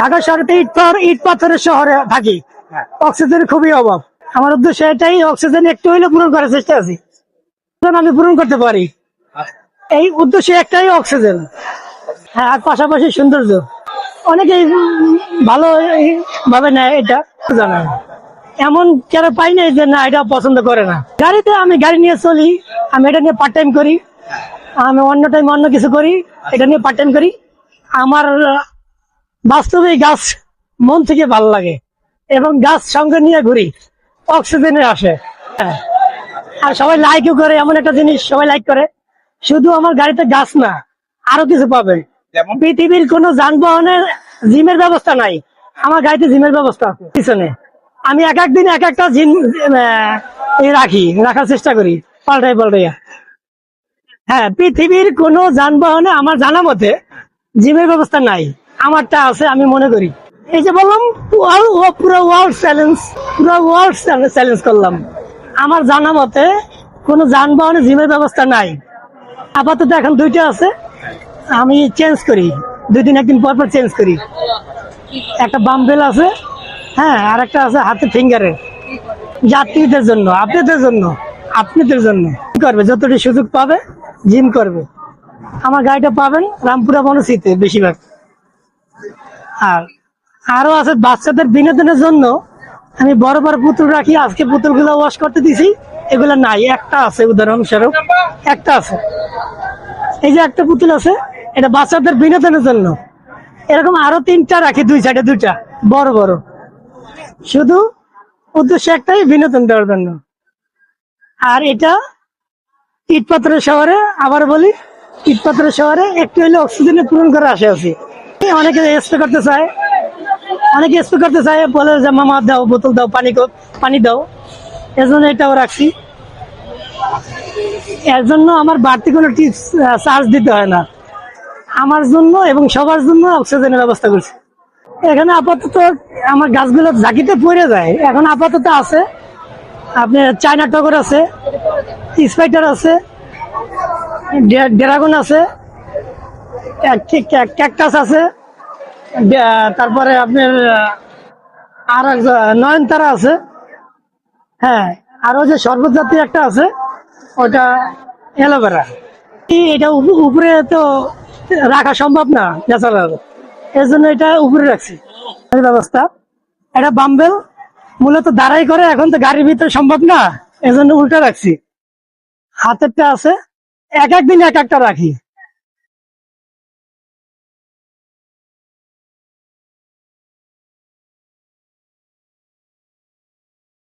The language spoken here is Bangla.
ঢাকা শহরে ইট পাথর ইট পাথরের শহরে থাকি। অক্সিজেনের খুবই অভাব। আমার উদ্দেশ্য এটাই অক্সিজেন একটু হইলে পূরণ করার চেষ্টা আছি। আমি পূরণ করতে পারি। এই উদ্দেশ্য একটাই অক্সিজেন। হ্যাঁ আর পাশাপাশি সৌন্দর্য। অনেকেই ভালো ভাবে নেয় এটা জানা এমন কেন পাই নাই যে না এটা পছন্দ করে না। গাড়িতে আমি গাড়ি নিয়ে চলি আমি এটা নিয়ে পার্ট টাইম করি। আমি অন্য টাইম অন্য কিছু করি এটা নিয়ে পার্ট টাইম করি। আমার বাস্তবে গাছ মন থেকে ভালো লাগে এবং গাছ সঙ্গে নিয়ে ঘুরি অক্সিজেনে আসে। হ্যাঁ। আর সবাই লাইকও করে এমন একটা জিনিস সবাই লাইক করে। শুধু আমার গাড়িতে গাছ না আরও কিছু পাবে। পৃথিবীর কোন যানবাহনের জিমের ব্যবস্থা নাই। আমার গাড়িতে জিমের ব্যবস্থা আছে। পিছনে। আমি এক এক দিন এক একটা জিম রাখি রাখার চেষ্টা করি। পাল্টাই পাল্টাইয়া হ্যাঁ পৃথিবীর কোন যানবাহনে আমার জানা মতে জিমের ব্যবস্থা নাই। আমারটা আছে, আমি মনে করি। এই যে বললাম পুরো ওয়ার্ল্ড চ্যালেঞ্জ, পুরো ওয়ার্ল্ড চ্যালেঞ্জ করলাম। আমার জানা মতে, কোনো যানবাহনে জিমের ব্যবস্থা নাই। আপাতত এখন দুইটা আছে, আমি চেঞ্জ করি। দুই দিন, একদিন পর পর চেঞ্জ করি। একটা বাম্বেল আছে হ্যাঁ আর একটা আছে হাতে ফিঙ্গারের যাত্রীদের জন্য, আপনাদের জন্য আপনাদের জন্য। করবে? যতটি সুযোগ পাবে জিম করবে। আমার গাড়িটা পাবেন রামপুরা বনশীতে বেশিরভাগ। আর আরও আছে বাচ্চাদের বিনোদনের জন্য। আমি বড় বড় পুতুল রাখি, আজকে পুতুলগুলো ওয়াশ করতে দিছি। এগুলো নাই, একটা আছে উদাহরণস্বরূপ। একটা আছে। এই যে একটা পুতুল আছে, এটা বাচ্চাদের বিনোদনের জন্য। এরকম আরও তিনটা রাখি, দুই সাইডে দুইটা, বড় বড়। শুধু উদ্দেশ্য একটাই, বিনোদন দেওয়ার জন্য। আর এটা ইট পাথরের শহরে, আবার বলি ইট পাথরের শহরে একটু হলে অক্সিজেনে পূরণ করে আসে আছি। অনেকে স্প্রে করতে চায়। অনেকে স্প্রে করতে চায়, বলে যে, মামা, দাও, বোতল দাও, পানি পানি দাও। এজন্য এটাও রাখছি। এর জন্য আমার বাড়তি কোনো টিপস চার্জ দিতে হয় না। আমার জন্য এবং সবার জন্য অক্সিজেনের ব্যবস্থা করছি। এখানে আপাতত আমার গাছগুলো ঝাঁকিতে পড়ে যায়। এখন আপাতত আছে। আপনার চায়না টগর আছে স্পাইটার আছে ড্রাগন আছে ক্যাকটাস আছে। তারপরে আপনার আর এক নয়নতারা আছে। হ্যাঁ আর যে শরবত জাতীয় একটা আছে ওটা অ্যালোভেরা। এটা উপ- উপরে তো রাখা সম্ভব না, ন্যাচারাল। এর জন্য এটা উপরে রাখছি। ব্যবস্থা। এটা বাম্বেল, মূলত দাঁড়াই করে, এখন তো গাড়ির ভিতরে সম্ভব না এজন্য উল্টা রাখছি। হাতেরটা আছে এক এক দিন এক একটা রাখি।